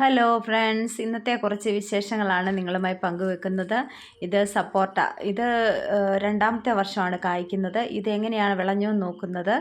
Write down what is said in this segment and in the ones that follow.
Hello friends ഇന്നത്തെ കുറച്ച് വിശേഷങ്ങളാണ് നിങ്ങളുമായി പങ്കുവെക്കുന്നത്. ഇത് സപ്പോർട്ട ഇത് രണ്ടാമത്തെ വർഷമാണ് കായ്ക്കുന്നത്. ഇത് എങ്ങനെയാണ് വിളഞ്ഞു നോക്കുന്നത്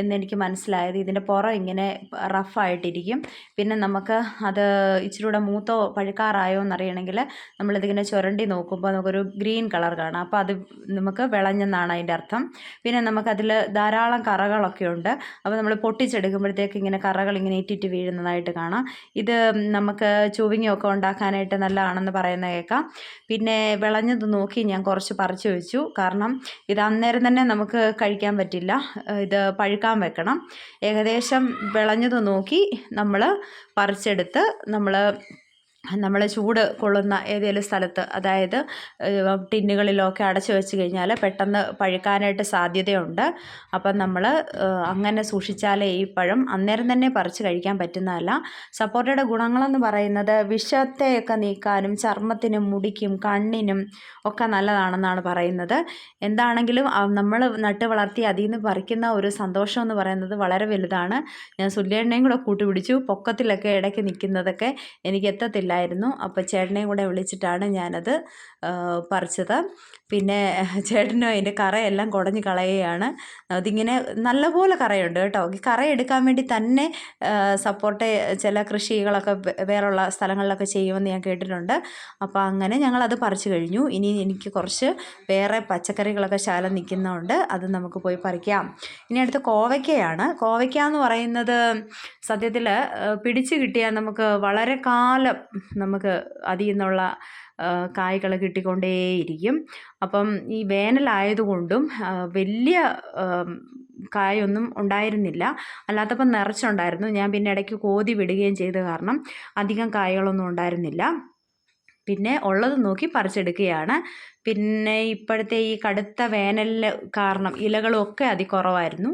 എന്നെനിക്ക് മനസ്സിലായത്. ഇതിന്റെ പുറം ഇങ്ങനെ റഫായിട്ടിരിക്കും പിന്നെ നമുക്ക് അത് ഇച്ചിരി കൂടെ മൂത്തോ പഴുക്കാറായോ എന്നറിയണമെങ്കിൽ നമ്മളിതിങ്ങനെ ചുരണ്ടി നോക്കുമ്പോൾ നമുക്കൊരു ഗ്രീൻ കളർ കാണാം. അപ്പോൾ അത് നമുക്ക് വിളഞ്ഞെന്നാണ് അതിന്റെ അർത്ഥം. പിന്നെ നമുക്കതിൽ ധാരാളം കറകളൊക്കെ ഉണ്ട്. അപ്പോൾ നമ്മൾ പൊട്ടിച്ചെടുക്കുമ്പോഴത്തേക്ക് ഇങ്ങനെ കറകൾ ഇങ്ങനെ ഇറ്റിറ്റ് വീഴുന്നതായിട്ട് കാണാം. ഇത് നമുക്ക് ചുവിങ്ങൊക്കെ ഉണ്ടാക്കാനായിട്ട് നല്ലതാണെന്ന് പറയുന്ന കേൾക്കാം. പിന്നെ വിളഞ്ഞത് നോക്കി ഞാൻ കുറച്ച് പറിച്ചു വെച്ചു. കാരണം ഇത് അന്നേരം തന്നെ നമുക്ക് കഴിക്കാൻ പറ്റില്ല. ഇത് പഴുക്കാൻ വെക്കണം. ഏകദേശം വിളഞ്ഞത് നോക്കി നമ്മൾ പറിച്ചെടുത്ത് നമ്മൾ നമ്മൾ ചൂട് കൊള്ളുന്ന ഏതെങ്കിലും സ്ഥലത്ത് അതായത് ടിന്നുകളിലൊക്കെ അടച്ചു വെച്ച് കഴിഞ്ഞാൽ പെട്ടെന്ന് പഴുക്കാനായിട്ട് സാധ്യതയുണ്ട്. അപ്പം നമ്മൾ അങ്ങനെ സൂക്ഷിച്ചാലേ ഈ പഴം അന്നേരം തന്നെ പറിച്ച് കഴിക്കാൻ പറ്റുന്നതല്ല. സപ്പോർട്ടയുടെ ഗുണങ്ങളെന്ന് പറയുന്നത് വിഷത്തെയൊക്കെ നീക്കാനും ചർമ്മത്തിനും മുടിക്കും കണ്ണിനും ഒക്കെ നല്ലതാണെന്നാണ് പറയുന്നത്. എന്താണെങ്കിലും നമ്മൾ നട്ട് വളർത്തി അതിൽ നിന്ന് പറിക്കുന്ന ഒരു സന്തോഷം എന്ന് പറയുന്നത് വളരെ വലുതാണ്. ഞാൻ സുല്യണ്ണയും കൂടെ കൂട്ടുപിടിച്ചു. പൊക്കത്തിലൊക്കെ ഇടയ്ക്ക് നിൽക്കുന്നതൊക്കെ എനിക്ക് എത്തത്തില്ലായിരുന്നു അപ്പോൾ ചേട്ടനെയും കൂടെ വിളിച്ചിട്ടാണ് ഞാനത് പറിച്ചത്. പിന്നെ ചേട്ടനും അതിന്റെ കറയെല്ലാം കുടഞ്ഞ് കളയുകയാണ്. അതിങ്ങനെ നല്ലപോലെ കറയുണ്ട് കേട്ടോ. ഈ കറ എടുക്കാൻ വേണ്ടി തന്നെ സപ്പോർട്ട് ചില കൃഷികളൊക്കെ വേറുള്ള സ്ഥലങ്ങളിലൊക്കെ ചെയ്യുമെന്ന് ഞാൻ കേട്ടിട്ടുണ്ട്. അപ്പോൾ അങ്ങനെ ഞങ്ങളത് പറിച്ചു കഴിഞ്ഞു. ഇനി എനിക്ക് കുറച്ച് വേറെ പച്ചക്കറികളൊക്കെ ശാലം നിൽക്കുന്നതുകൊണ്ട് അത് നമുക്ക് പോയി പറിക്കാം. ഇനി അടുത്ത് കോവയ്ക്കയാണ്. കോവയ്ക്ക എന്ന് പറയുന്നത് സത്യത്തിൽ പിടിച്ചു കിട്ടിയാൽ നമുക്ക് വളരെ കാലം നമുക്ക് അതിൽ നിന്നുള്ള കായ്കൾ കിട്ടിക്കൊണ്ടേയിരിക്കും. അപ്പം ഈ വേനലായതുകൊണ്ടും വലിയ കായൊന്നും ഉണ്ടായിരുന്നില്ല. അല്ലാത്തപ്പം നിറച്ചുണ്ടായിരുന്നു. ഞാൻ പിന്നെ ഇടയ്ക്ക് കോതി വിടുകയും ചെയ്ത കാരണം അധികം കായകളൊന്നും ഉണ്ടായിരുന്നില്ല. പിന്നെ ഉള്ളത് നോക്കി പറിച്ചെടുക്കുകയാണ്. പിന്നെ ഇപ്പോഴത്തെ ഈ കടുത്ത വേനലിൽ കാരണം ഇലകളൊക്കെ അതികുറവായിരുന്നു.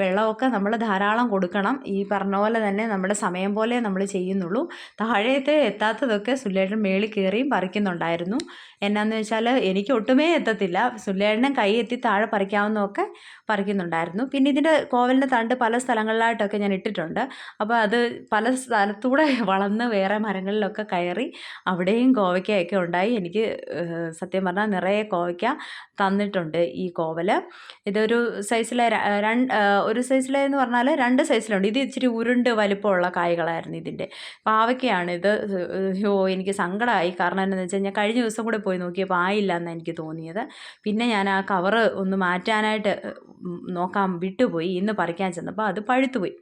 വെള്ളമൊക്കെ നമ്മൾ ധാരാളം കൊടുക്കണം. ഈ പറഞ്ഞ പോലെ തന്നെ നമ്മുടെ സമയം പോലെ നമ്മൾ ചെയ്യുന്നുള്ളൂ. താഴേത്തെ എത്താത്തതൊക്കെ സുല്ലേട്ടൻ മേളിൽ കയറിയും പറിക്കുന്നുണ്ടായിരുന്നു. എന്നാന്ന് വെച്ചാൽ എനിക്ക് ഒട്ടുമേ എത്തത്തില്ല. സുല്ലേട്ടനും കൈ എത്തി താഴെ പറിക്കാവുന്നതൊക്കെ പറിക്കുന്നുണ്ടായിരുന്നു. പിന്നെ ഇതിന്റെ കോവലിന്റെ തണ്ട് പല സ്ഥലങ്ങളിലായിട്ടൊക്കെ ഞാൻ ഇട്ടിട്ടുണ്ട്. അപ്പോൾ അത് പല സ്ഥലത്തൂടെ വളർന്ന് വേറെ മരങ്ങളിലൊക്കെ കയറി അവിടെയും കോവയ്ക്കയൊക്കെ ഉണ്ടായി. എനിക്ക് സത്യം പറഞ്ഞാൽ നിറയെ കോവയ്ക്ക തന്നിട്ടുണ്ട് ഈ കോവൽ ഇതൊരു സൈസിലെ രണ്ട് ഒരു സൈസിലെന്ന് പറഞ്ഞാൽ രണ്ട് സൈസിലുണ്ട്. ഇത് ഇച്ചിരി ഉരുണ്ട് വലിപ്പമുള്ള കായ്കളായിരുന്നു ഇതിന്റെ. പാവയ്ക്കയാണ് ഇത് അയ്യോ എനിക്ക് സങ്കടമായി കാരണം എന്താണെന്ന് വെച്ച് കഴിഞ്ഞാൽ കഴിഞ്ഞ ദിവസം കൂടെ പോയി നോക്കിയപ്പോൾ ആയില്ല എന്നാണ് എനിക്ക് തോന്നിയത്. പിന്നെ ഞാൻ ആ കവറ് ഒന്ന് മാറ്റാനായിട്ട് നോക്കാൻ വിട്ടുപോയി. ഇന്ന് പറിക്കാൻ ചെന്നപ്പോൾ അത് പഴുത്തുപോയി.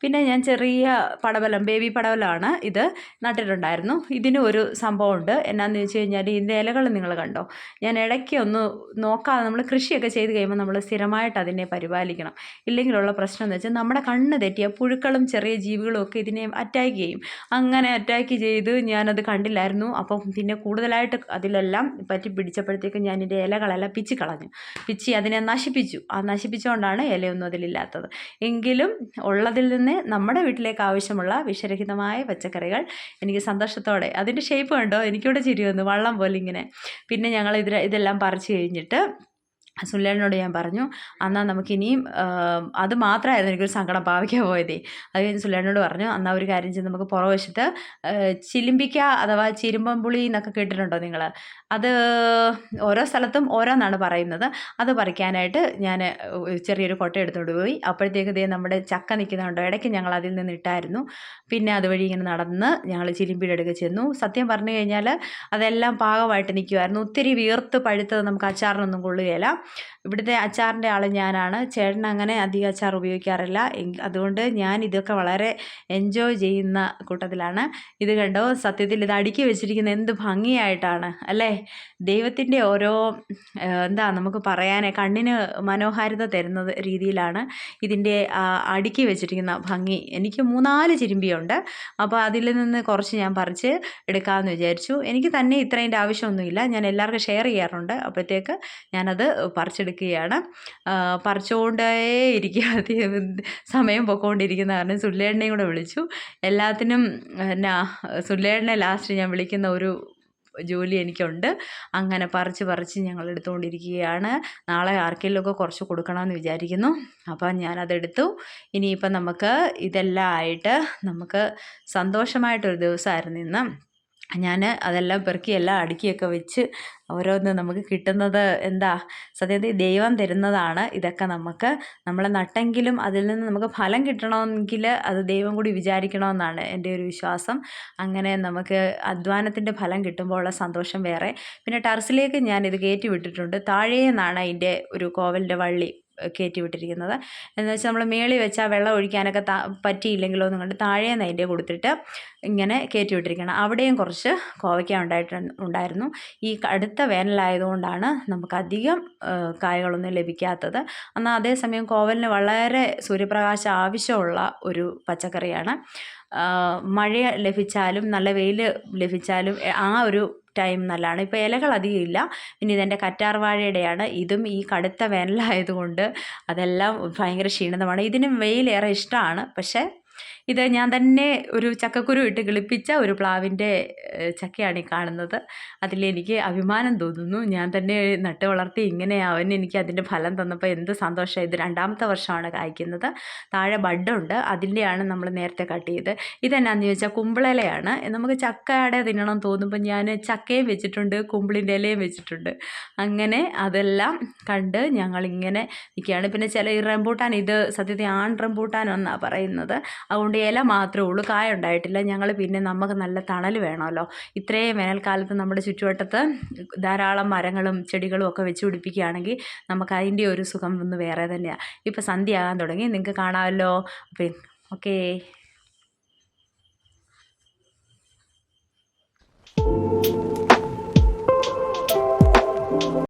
പിന്നെ ഞാൻ ചെറിയ പടവലം ബേബി പടവലമാണ് ഇത് നട്ടിട്ടുണ്ടായിരുന്നു. ഇതിന് ഒരു സംഭവമുണ്ട്. എന്നാന്ന് വെച്ച് കഴിഞ്ഞാൽ ഇതിന്റെ ഇലകൾ നിങ്ങൾ കണ്ടോ? ഞാൻ ഇടയ്ക്ക് ഒന്ന് നോക്കാതെ നമ്മൾ കൃഷിയൊക്കെ ചെയ്ത് കഴിയുമ്പോൾ നമ്മൾ സ്ഥിരമായിട്ട് അതിനെ പരിപാലിക്കണം. ഇല്ലെങ്കിലുള്ള പ്രശ്നം എന്ന് വെച്ചാൽ നമ്മുടെ കണ്ണ് തെറ്റിയ പുഴുക്കളും ചെറിയ ജീവികളും ഒക്കെ ഇതിനെ അറ്റാക്ക് ചെയ്യും. അങ്ങനെ അറ്റാക്ക് ചെയ്ത് ഞാനത് കണ്ടില്ലായിരുന്നു. അപ്പം പിന്നെ കൂടുതലായിട്ട് അതിലെല്ലാം പറ്റി പിടിച്ചപ്പോഴത്തേക്കും ഞാൻ ഇതിന്റെ ഇലകളെല്ലാം പിച്ചി കളഞ്ഞു. പിച്ചി അതിനെ നശിപ്പിച്ചു. ആ നശിപ്പിച്ചുകൊണ്ടാണ് ഇലയൊന്നും അതിലില്ലാത്തത് എങ്കിലും ഉള്ളതിൽ നിന്ന് നമ്മുടെ വീട്ടിലേക്ക് ആവശ്യമുള്ള വിഷരഹിതമായ പച്ചക്കറികൾ എനിക്ക് സന്തോഷത്തോടെ അതിന്റെ ഷേപ്പ് കണ്ടോ? എനിക്കിവിടെ ചിരി വന്നു വള്ളം പോലെ ഇങ്ങനെ. പിന്നെ ഞങ്ങൾ ഇതിൽ ഇതെല്ലാം പറിച്ചു കഴിഞ്ഞിട്ട് സുല്ലേട്ടനോട് ഞാൻ പറഞ്ഞു എന്നാൽ നമുക്കിനിയും അത് മാത്രമായിരുന്നു എനിക്കൊരു സങ്കടം പാവയ്ക്കാൻ പോയതേ. അത് കഴിഞ്ഞ് സുല്ലേട്ടനോട് പറഞ്ഞു എന്നാൽ ഒരു കാര്യം ചെയ്ത് നമുക്ക് പുറവശത്ത് ചിലിമ്പിക്ക അഥവാ ചിരുമ്പമ്പുളി എന്നൊക്കെ കേട്ടിട്ടുണ്ടോ നിങ്ങൾ അത് ഓരോ സ്ഥലത്തും ഓരോന്നാണ് പറയുന്നത്. അത് പറിക്കാനായിട്ട് ഞാൻ ചെറിയൊരു കൊട്ട എടുത്തുകൊണ്ട് പോയി. അപ്പോഴത്തേക്ക് ദേ നമ്മുടെ ചക്ക നിൽക്കുന്നുണ്ടോ ഇടയ്ക്ക് ഞങ്ങൾ അതിൽ നിന്ന് ഇട്ടായിരുന്നു. പിന്നെ അതുവഴി ഇങ്ങനെ നടന്ന് ഞങ്ങൾ ചിലിമ്പിയുടെ അടുക്ക് ചെന്നു. സത്യം പറഞ്ഞു കഴിഞ്ഞാൽ അതെല്ലാം പാകമായിട്ട് നിൽക്കുമായിരുന്നു ഒത്തിരി വീർത്ത് പഴുത്തത് നമുക്ക് അച്ചാറിനൊന്നും കൊള്ളുകയില്ല. ഇവിടുത്തെ അച്ചാറിന്റെ ആൾ ഞാനാണ്. ചേട്ടൻ അങ്ങനെ അധികം അച്ചാർ ഉപയോഗിക്കാറില്ല. അതുകൊണ്ട് ഞാൻ ഇതൊക്കെ വളരെ എൻജോയ് ചെയ്യുന്ന കൂട്ടത്തിലാണ്. ഇത് കണ്ടോ? സത്യത്തിൽ ഇത് അടുക്കി വെച്ചിരിക്കുന്ന എന്ത് ഭംഗിയായിട്ടാണ് അല്ലേ? ദൈവത്തിന്റെ ഓരോ എന്താ നമുക്ക് പറയാൻ കണ്ണിന് മനോഹാരിത തരുന്ന രീതിയിലാണ് ഇതിന്റെ അടുക്കി വെച്ചിരിക്കുന്ന ഭംഗി. എനിക്ക് മൂന്നാൽ ചിരിമ്പിയുണ്ട്. അപ്പോൾ അതിൽ നിന്ന് കുറച്ച് ഞാൻ പറിച്ച് എടുക്കാമെന്ന് വിചാരിച്ചു. എനിക്ക് തന്നെ ഇത്രേന്റെ ആവശ്യമൊന്നുമില്ല. ഞാൻ എല്ലാവർക്കും ഷെയർ ചെയ്യാറുണ്ട്. അപ്പോഴത്തേക്ക് ഞാനത് പറിച്ചെടുക്കുകയാണ്. പറിച്ചുകൊണ്ടേ ഇരിക്കുക സമയം പൊക്കോണ്ടിരിക്കുന്ന കാരണം സുല്ലേണ്ണയും കൂടെ വിളിച്ചു. എല്ലാത്തിനും എന്നാ സുല്ലേണ്ണെ ലാസ്റ്റ് ഞാൻ വിളിക്കുന്ന ഒരു ജോലി എനിക്കുണ്ട്. അങ്ങനെ പറിച്ച് പറിച്ച് ഞങ്ങൾ എടുത്തുകൊണ്ടിരിക്കുകയാണ് നാളെ ആർക്കെങ്കിലുമൊക്കെ കുറച്ച് കൊടുക്കണമെന്ന് വിചാരിക്കുന്നു. അപ്പം ഞാനതെടുത്തു. ഇനിയിപ്പം നമുക്ക് ഇതെല്ലാം ആയിട്ട് നമുക്ക് സന്തോഷമായിട്ടൊരു ദിവസമായിരുന്നു ഇന്ന്. ഞാൻ അതെല്ലാം പെറുക്കി എല്ലാം അടുക്കിയൊക്കെ വെച്ച് ഓരോന്ന് നമുക്ക് കിട്ടുന്നത് എന്താ? സത്യത്തിൽ ദൈവം തരുന്നതാണ് ഇതൊക്കെ നമുക്ക്. നമ്മൾ നട്ടെങ്കിലും അതിൽ നിന്ന് നമുക്ക് ഫലം കിട്ടണമെങ്കിൽ അത് ദൈവം കൂടി വിചാരിക്കണമെന്നാണ് എന്റെ ഒരു വിശ്വാസം. അങ്ങനെ നമുക്ക് അധ്വാനത്തിന്റെ ഫലം കിട്ടുമ്പോൾ ഉള്ള സന്തോഷം വേറെ. പിന്നെ ടെറസിലേക്ക് ഞാനിത് കയറ്റി വിട്ടിട്ടുണ്ട്. താഴേ നിന്നാണ് അതിന്റെ ഒരു കോവലിന്റെ വള്ളി. കയറ്റി വിട്ടിരിക്കുന്നത് എന്ന് വെച്ചാൽ നമ്മൾ മേളിൽ വെച്ചാൽ വെള്ളം ഒഴിക്കാനൊക്കെ താ പറ്റിയില്ലെങ്കിലോ എന്ന് കണ്ട് താഴേന്ന് അതിന്റെ കൊടുത്തിട്ട് ഇങ്ങനെ കയറ്റി വിട്ടിരിക്കണം അവിടെയും കുറച്ച് കോവയ്ക്ക ഉണ്ടായിട്ട് ഉണ്ടായിരുന്നു. ഈ അടുത്ത വേനലായതുകൊണ്ടാണ് നമുക്കധികം കായകളൊന്നും ലഭിക്കാത്തത്. എന്നാൽ അതേസമയം കോവലിന് വളരെ സൂര്യപ്രകാശം ആവശ്യമുള്ള ഒരു പച്ചക്കറിയാണ്. മഴ ലഭിച്ചാലും നല്ല വെയിൽ ലഭിച്ചാലും ആ ഒരു ടൈം നല്ലതാണ് ഇപ്പോൾ ഇലകൾ അധികം ഇല്ല. പിന്നെ ഇതെന്റെ കറ്റാർവാഴയുടെയാണ്. ഇതും ഈ കടുത്ത വേനലായതുകൊണ്ട് അതെല്ലാം ഭയങ്കര ക്ഷീണിതമാണ്. ഇതിനും വെയിലേറെ ഇഷ്ടമാണ് പക്ഷേ ഇത് ഞാൻ തന്നെ ഒരു ചക്കക്കുരു ഇട്ട് കിളിപ്പിച്ച ഒരു പ്ലാവിന്റെ ചക്കയാണ് ഈ കാണുന്നത്. അതിലെനിക്ക് അഭിമാനം തോന്നുന്നു. ഞാൻ തന്നെ നട്ട് വളർത്തി ഇങ്ങനെ അവൻ എനിക്ക് അതിന്റെ ഫലം തന്നപ്പോൾ എന്ത് സന്തോഷം. ഇത് രണ്ടാമത്തെ വർഷമാണ് കായ്ക്കുന്നത്. താഴെ ബഡുണ്ട്. അതിന്റെയാണ് നമ്മൾ നേരത്തെ കട്ട് ചെയ്ത്. ഇതെന്നാന്ന് ചോദിച്ചാൽ കുമ്പിളയിലയാണ് നമുക്ക് ചക്കയുടെ തിന്നണം തോന്നുമ്പോൾ ഞാൻ ചക്കയും വെച്ചിട്ടുണ്ട് കുമ്പിളിന്റെ ഇലയും വെച്ചിട്ടുണ്ട്. അങ്ങനെ അതെല്ലാം കണ്ട് ഞങ്ങളിങ്ങനെ നിൽക്കുകയാണ്. പിന്നെ ചില ഈ റംബൂട്ടാൻ ഇത് സത്യത്തിൽ ആൺ റംബൂട്ടാൻ എന്നാണ് പറയുന്നത്. അതുകൊണ്ട് ഇല മാത്രമേ ഉള്ളൂ. കായ ഉണ്ടായിട്ടില്ല ഞങ്ങൾ പിന്നെ നമുക്ക് നല്ല തണൽ വേണമല്ലോ. ഇത്രയും വേനൽക്കാലത്ത് നമ്മുടെ ചുറ്റുവട്ടത്ത് ധാരാളം മരങ്ങളും ചെടികളും ഒക്കെ വെച്ച് പിടിപ്പിക്കുകയാണെങ്കിൽ നമുക്ക് അതിന്റെ ഒരു സുഖം ഒന്ന് വേറെ തന്നെയാണ് ഇപ്പോൾ സന്ധ്യയാകാൻ തുടങ്ങി. നിങ്ങൾക്ക് കാണാമല്ലോ. അപ്പം ഓക്കേ.